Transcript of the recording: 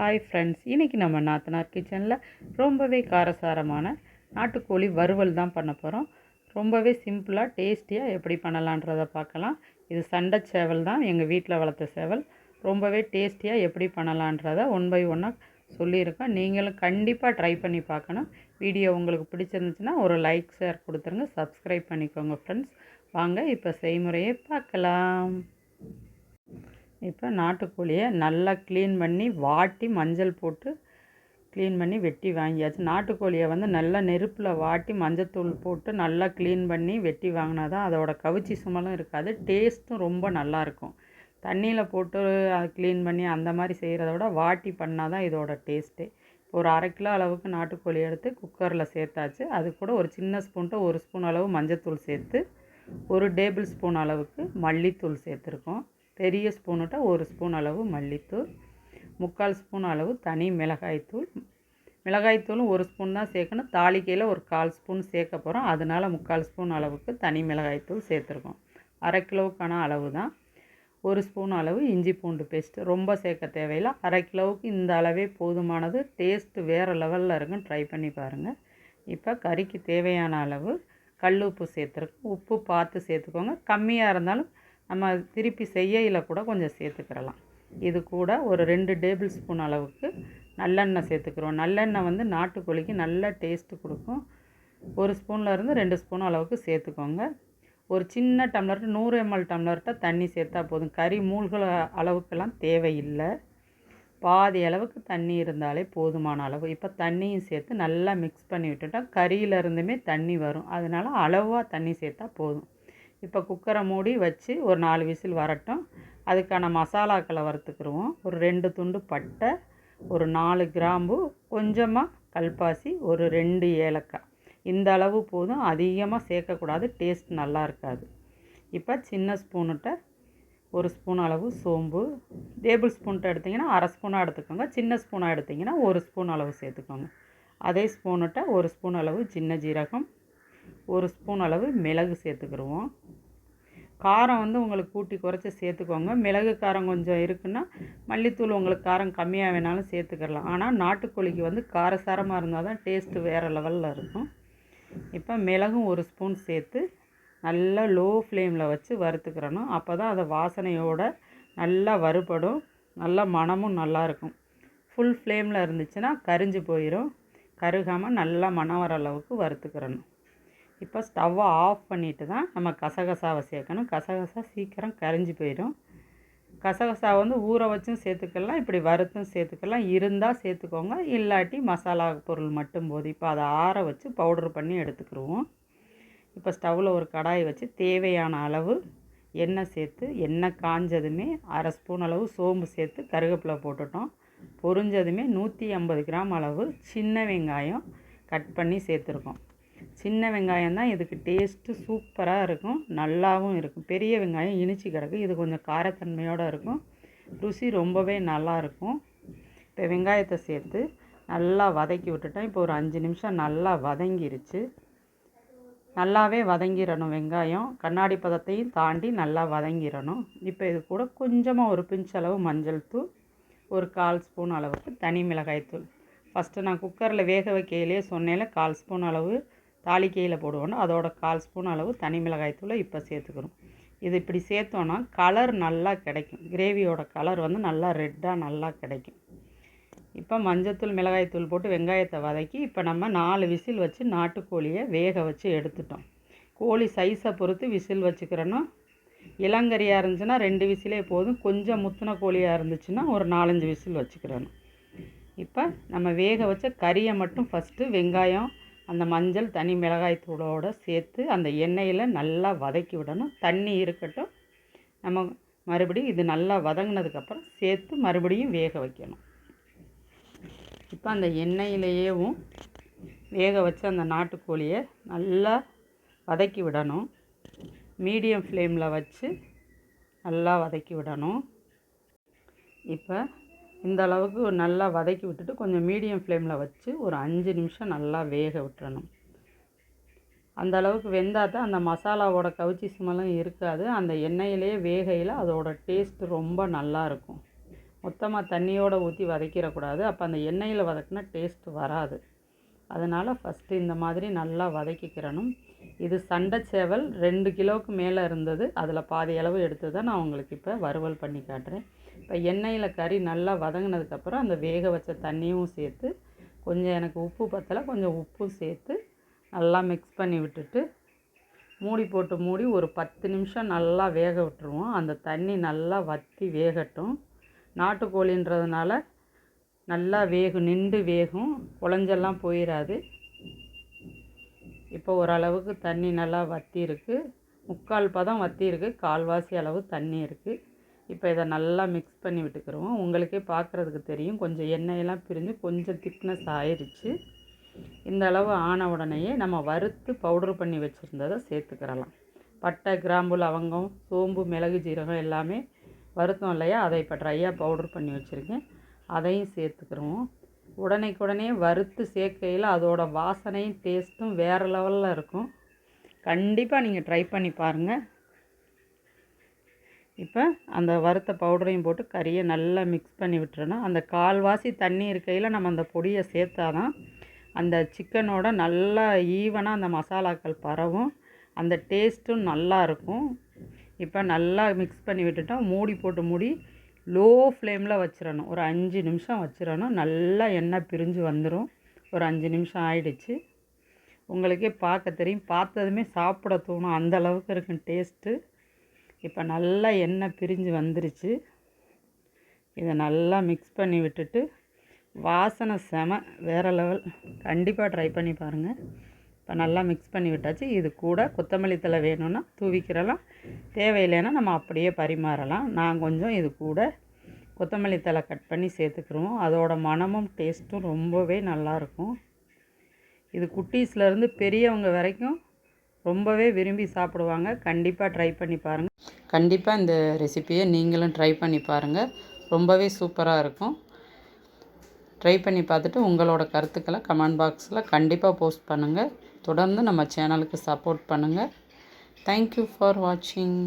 Hi friends இன்றைக்கி நம்ம நாத்தனார் கிச்சனில் ரொம்பவே காரசாரமான நாட்டுக்கோழி வறுவல் தான் பண்ண போகிறோம் ரொம்பவே சிம்பிளாக டேஸ்டியாக எப்படி பண்ணலான்றதை பார்க்கலாம். இது சண்டை சேவல் தான் எங்கள் வீட்டில் வளர்த்த சேவல். ரொம்பவே டேஸ்டியாக எப்படி பண்ணலான்றதை ஒன் பை ஒன்னாக சொல்லியிருக்கேன் நீங்களும் கண்டிப்பாக ட்ரை பண்ணி பார்க்கணும். வீடியோ உங்களுக்கு பிடிச்சிருந்துச்சுன்னா ஒரு லைக் ஷேர் கொடுத்துருங்க. சப்ஸ்கிரைப் பண்ணிக்கோங்க ஃப்ரெண்ட்ஸ் வாங்க இப்போ செய்முறையை பார்க்கலாம். இப்போ நாட்டுக்கோழியை நல்லா க்ளீன் பண்ணி வாட்டி மஞ்சள் போட்டு க்ளீன் பண்ணி வெட்டி வாங்கியாச்சு. நாட்டுக்கோழியை வந்து நல்லா நெருப்பில் வாட்டி மஞ்சத்தூள் போட்டு நல்லா க்ளீன் பண்ணி வெட்டி வாங்கினா தான் அதோட கவிச்சி சுமலும் இருக்காது. டேஸ்ட்டும் ரொம்ப நல்லாயிருக்கும். தண்ணியில் போட்டு அதை க்ளீன் பண்ணி அந்த மாதிரி செய்கிறத விட வாட்டி பண்ணால் தான் இதோட டேஸ்ட்டே ஒரு அரை கிலோ அளவுக்கு நாட்டுக்கோழி எடுத்து குக்கரில் சேர்த்தாச்சு. அது கூட ஒரு சின்ன ஸ்பூன்ட்டு ஒரு ஸ்பூன் அளவு மஞ்சத்தூள் சேர்த்து ஒரு டேபிள் ஸ்பூன் அளவுக்கு மல்லித்தூள் சேர்த்துருக்கோம். பெரிய ஸ்பூனுட்ட ஒரு ஸ்பூன் அளவு மல்லித்தூள் முக்கால் ஸ்பூன் அளவு தனி மிளகாய்த்தூள் மிளகாய்த்தூளும் ஒரு ஸ்பூன் தான் சேர்க்கணும். தாளிக்கையில் ஒரு கால் ஸ்பூன் சேர்க்க போகிறோம் அதனால் முக்கால் ஸ்பூன் அளவுக்கு தனி மிளகாய்த்தூள் சேர்த்துருக்கோம். அரை கிலோவுக்கான அளவு தான். ஒரு ஸ்பூன் அளவு இஞ்சி பூண்டு பேஸ்ட்டு ரொம்ப சேர்க்க தேவையில்லை. அரை கிலோவுக்கு இந்த அளவே போதுமானது. டேஸ்ட்டு வேறு லெவலில் இருக்கும் ட்ரை பண்ணி பாருங்கள் இப்போ கறிக்கு தேவையான அளவு கல் உப்பு சேர்த்துருக்கோம். உப்பு பார்த்து சேர்த்துக்கோங்க. கம்மியாக இருந்தாலும் நம்ம திருப்பி செய்யையில் கூட கொஞ்சம் சேர்த்துக்கிறலாம். இது கூட ஒரு ரெண்டு டேபிள் ஸ்பூன் அளவுக்கு நல்லெண்ணெய் சேர்த்துக்கிறோம். நல்லெண்ணெய் வந்து நாட்டுக்கோழிக்கு நல்ல டேஸ்ட்டு கொடுக்கும். ஒரு ஸ்பூன்லேருந்து ரெண்டு ஸ்பூன் அளவுக்கு சேர்த்துக்கோங்க. ஒரு சின்ன டம்ளர்ட்டு நூறு எம்எல் டம்ளர்கிட்ட தண்ணி சேர்த்தா போதும். கறி மூழ்கிற அளவுக்கெல்லாம் தேவையில்லை. பாதி அளவுக்கு தண்ணி இருந்தாலே போதுமான அளவு. இப்போ தண்ணியும் சேர்த்து நல்லா மிக்ஸ் பண்ணி விட்டுட்டா கறியிலேருந்துமே தண்ணி வரும். அதனால் அளவாக தண்ணி சேர்த்தா போதும். இப்போ குக்கரை மூடி வச்சு ஒரு நாலு விசில் வரட்டும். அதுக்கான மசாலாக்களை வறுத்துக்கிடுவோம் ஒரு ரெண்டு துண்டு பட்டை ஒரு நாலு கிராம்பு கொஞ்சமாக கல்பாசி ஒரு ரெண்டு ஏலக்காய். இந்த அளவு போதும். அதிகமாக சேர்க்கக்கூடாது. டேஸ்ட் நல்லா இருக்காது. இப்போ சின்ன ஸ்பூனுட்ட ஒரு ஸ்பூன் அளவு சோம்பு டேபிள் ஸ்பூன்ட்ட எடுத்திங்கன்னா அரை ஸ்பூனாக எடுத்துக்கோங்க. சின்ன ஸ்பூனாக எடுத்திங்கன்னா ஒரு ஸ்பூன் அளவு சேர்த்துக்கோங்க. அதே ஸ்பூனுட்ட ஒரு ஸ்பூன் அளவு சின்ன ஜீரகம் ஒரு ஸ்பூன் அளவு மிளகு சேர்த்துக்கிடுவோம் காரம் வந்து உங்களுக்கு கூட்டி குறைச்சி சேர்த்துக்கோங்க. மிளகு காரம் கொஞ்சம் இருக்குன்னா மல்லித்தூள் உங்களுக்கு காரம் கம்மியாக வேணாலும் சேர்த்துக்கிடலாம் ஆனால் நாட்டுக்கோழிக்கு வந்து காரசாரமாக இருந்தால் தான் டேஸ்ட்டு வேறு லெவலில் இருக்கும். இப்போ மிளகும் ஒரு ஸ்பூன் சேர்த்து நல்லா லோ ஃப்ளேமில் வச்சு வறுத்துக்கிறணும் அப்போ தான் அதை வாசனையோடு நல்லா வறுபடும். நல்லா மணமும் நல்லாயிருக்கும் ஃபுல் ஃப்ளேமில் இருந்துச்சுன்னா கரிஞ்சு போயிடும் கருகாமல் நல்லா மனம் வர அளவுக்கு வறுத்துக்கிறணும் இப்போ ஸ்டவ்வை ஆஃப் பண்ணிவிட்டு தான் நம்ம கசகசாவை சேர்க்கணும். கசகசா சீக்கிரம் கரைஞ்சி போயிடும். கசகசா வந்து ஊற வச்சும் சேர்த்துக்கலாம் இப்படி வறுத்தும் சேர்த்துக்கலாம். இருந்தால் சேர்த்துக்கோங்க. இல்லாட்டி மசாலா பொருள் மட்டும் போது இப்போ அதை ஆற வச்சு பவுடர் பண்ணி எடுத்துக்கிடுவோம் இப்போ ஸ்டவ்வில் ஒரு கடாய் வச்சு தேவையான அளவு எண்ணெய் சேர்த்து எண்ணெய் காஞ்சதுமே அரை ஸ்பூன் அளவு சோம்பு சேர்த்து கருவேப்பிலை போட்டுட்டோம். பொரிஞ்சதுமே நூற்றி ஐம்பது கிராம் அளவு சின்ன வெங்காயம் கட் பண்ணி சேர்த்துருக்கோம். சின்ன வெங்காயம் தான் இதுக்கு டேஸ்ட்டு சூப்பராக இருக்கும். நல்லாவும் இருக்கும். பெரிய வெங்காயம் இனிச்சு கிடக்கு. இது கொஞ்சம் காரத்தன்மையோடு இருக்கும். ருசி ரொம்பவே நல்லாயிருக்கும் இப்போ வெங்காயத்தை சேர்த்து நல்லா வதக்கி விட்டுட்டேன். இப்போ ஒரு அஞ்சு நிமிஷம் நல்லா வதங்கிருச்சு. நல்லாவே வதங்கிடணும் வெங்காயம். கண்ணாடி பதத்தையும் தாண்டி நல்லா வதங்கிடணும் இப்போ இது கூட கொஞ்சமாக ஒரு பிஞ்சளவு மஞ்சள் தூள் ஒரு கால் ஸ்பூன் அளவுக்கு தனி மிளகாய் தூள். ஃபஸ்ட்டு நான் குக்கரில் வேக வைக்கையிலே சொன்னேன்ல கால் ஸ்பூன் அளவு தாளிக்கையில் போடுவோன்னா அதோட கால் ஸ்பூன் அளவு தனி மிளகாய் தூளை இப்போ சேர்த்துக்கணும். இது இப்படி சேர்த்தோன்னா கலர் நல்லா கிடைக்கும். கிரேவியோட கலர் வந்து நல்லா ரெட்டாக நல்லா கிடைக்கும். இப்போ மஞ்சத்தூள் மிளகாய்த்தூள் போட்டு வெங்காயத்தை வதக்கி இப்போ நம்ம நாலு விசில் வச்சு நாட்டுக்கோழியை வேக வச்சு எடுத்துட்டோம். கோழி சைஸை பொறுத்து விசில் வச்சுக்கிறோன்னா இளங்கறியாக இருந்துச்சுன்னா ரெண்டு விசிலே போதும். கொஞ்சம் முத்தின கோழியாக இருந்துச்சுன்னா ஒரு நாலஞ்சு விசில் வச்சுக்கிறணும். இப்போ நம்ம வேக வச்ச கறியை மட்டும் ஃபஸ்ட்டு வெங்காயம் அந்த மஞ்சள் தனி மிளகாய் தூளோடு சேர்த்து அந்த எண்ணெயில் நல்லா வதக்கி விடணும். தண்ணி இருக்கட்டும். நம்ம மறுபடியும் இது நல்லா வதங்கினதுக்கப்புறம் சேர்த்து மறுபடியும் வேக வைக்கணும். இப்போ அந்த எண்ணெயிலேயேவும் வேக வச்சு அந்த நாட்டுக்கோழியை நல்லா வதக்கி விடணும். மீடியம் ஃப்ளேமில் வச்சு நல்லா வதக்கி விடணும். இப்போ இந்த அளவுக்கு நல்லா வதக்கி விட்டுட்டு கொஞ்சம் மீடியம் ஃப்ளேமில் வச்சு ஒரு அஞ்சு நிமிஷம் நல்லா வேக விட்டுறணும். அந்த அளவுக்கு வெந்தால் தான் அந்த மசாலாவோட கவுச்சி சுமெல்லாம் இருக்காது. அந்த எண்ணெயிலே வேகையில் அதோட டேஸ்ட் ரொம்ப நல்லா இருக்கும். மொத்தமாக தண்ணியோடு ஊற்றி வதக்கிடக்கூடாது. அப்போ அந்த எண்ணெயில் வதக்குனா டேஸ்ட் வராது. அதனால் ஃபஸ்ட்டு இந்த மாதிரி நல்லா வதக்கிக்கிறணும். இது சண்டை சேவல் ரெண்டு கிலோவுக்கு மேலே இருந்தது. அதில் பாதி அளவு எடுத்து தான் நான் உங்களுக்கு இப்போ வறுவல் பண்ணி காட்டுறேன். இப்போ எண்ணெயில் கறி நல்லா வதங்கினதுக்கப்புறம் அந்த வேக வச்ச தண்ணியும் சேர்த்து கொஞ்சம் எனக்கு உப்பு பத்தலை கொஞ்சம் உப்பும் சேர்த்து நல்லா மிக்ஸ் பண்ணி விட்டுட்டு மூடி போட்டு மூடி ஒரு பத்து நிமிஷம் நல்லா வேக விட்டுருவோம். அந்த தண்ணி நல்லா வற்றி வேகட்டும். நாட்டுக்கோழின்றதுனால நல்லா வேகும் நின்று வேகும். குழஞ்செல்லாம் போயிடாது இப்போ ஓரளவுக்கு தண்ணி நல்லா வற்றி இருக்குது முக்கால் பதம் வற்றி இருக்குது கால்வாசி அளவு தண்ணி இருக்குது இப்போ இதை நல்லா மிக்ஸ் பண்ணி விட்டுக்கிறோம். உங்களுக்கே பார்க்குறதுக்கு தெரியும். கொஞ்சம் எண்ணெயெல்லாம் பிரிஞ்சு கொஞ்சம் திக்னஸ் ஆயிடுச்சு இந்த அளவு ஆன உடனேயே நம்ம வறுத்து பவுட்ரு பண்ணி வச்சுருந்ததை சேர்த்துக்கிறலாம். பட்டை கிராம்பு லவங்கம் சோம்பு மிளகு ஜீரகம் எல்லாமே வருத்தம் இல்லையா? அதை இப்போ ட்ரையாக பவுட்ரு பண்ணி வச்சுருக்கேன். அதையும் சேர்த்துக்கிறோம். உடனேக்குடனே வறுத்து சேர்க்கையில் அதோட வாசனையும் டேஸ்ட்டும் வேறு லெவலில் இருக்கும். கண்டிப்பாக நீங்கள் ட்ரை பண்ணி பாருங்கள் இப்போ அந்த வறுத்த பவுடரையும் போட்டு கறியை நல்லா மிக்ஸ் பண்ணி விட்டுறணும் அந்த கால்வாசி தண்ணி இருக்கையில் நம்ம அந்த பொடியை சேர்த்தா தான் அந்த சிக்கனோட நல்லா ஈவனாக அந்த மசாலாக்கள் பரவும். அந்த டேஸ்ட்டும் நல்லா இருக்கும். இப்போ நல்லா மிக்ஸ் பண்ணி விட்டுட்டோம் மூடி போட்டு மூடி லோ ஃப்ளேமில் வச்சிடணும் ஒரு அஞ்சு நிமிஷம் வச்சிடணும் நல்லா எண்ணெய் பிரிஞ்சு வந்துடும் ஒரு அஞ்சு நிமிஷம் ஆயிடுச்சு. உங்களுக்கே பார்க்க தெரியும். பார்த்ததுமே சாப்பிட தோணும். அந்த அளவுக்கு இருக்கும் டேஸ்ட்டு இப்போ நல்லா எண்ணெய் பிரிஞ்சு வந்துருச்சு. இதை நல்லா மிக்ஸ் பண்ணி விட்டுட்டு வாசனை செம வேறு லெவல் கண்டிப்பாக ட்ரை பண்ணி பாருங்கள் இப்போ நல்லா மிக்ஸ் பண்ணி விட்டாச்சு. இது கூட கொத்தமல்லி தழை வேணும்னா தூவிக்கிறலாம். தேவையில்லைன்னா நம்ம அப்படியே பரிமாறலாம். நான் கொஞ்சம் இது கூட கொத்தமல்லி தழை கட் பண்ணி சேர்த்துக்கிறோம் அதோட மணமும் டேஸ்ட்டும் ரொம்பவே நல்லாயிருக்கும் இது குட்டீஸ்லேருந்து பெரியவங்க வரைக்கும் ரொம்பவே விரும்பி சாப்பிடுவாங்க. கண்டிப்பாக ட்ரை பண்ணி பாருங்கள் கண்டிப்பாக இந்த ரெசிப்பியை நீங்களும் ட்ரை பண்ணி பாருங்கள் ரொம்பவே சூப்பராக இருக்கும். ட்ரை பண்ணி பார்த்துட்டு உங்களோட கருத்துக்களை கமெண்ட் பாக்ஸில் கண்டிப்பாக போஸ்ட் பண்ணுங்கள் தொடர்ந்து நம்ம சேனலுக்கு சப்போர்ட் பண்ணுங்கள் தேங்க்யூ ஃபார் வாட்சிங்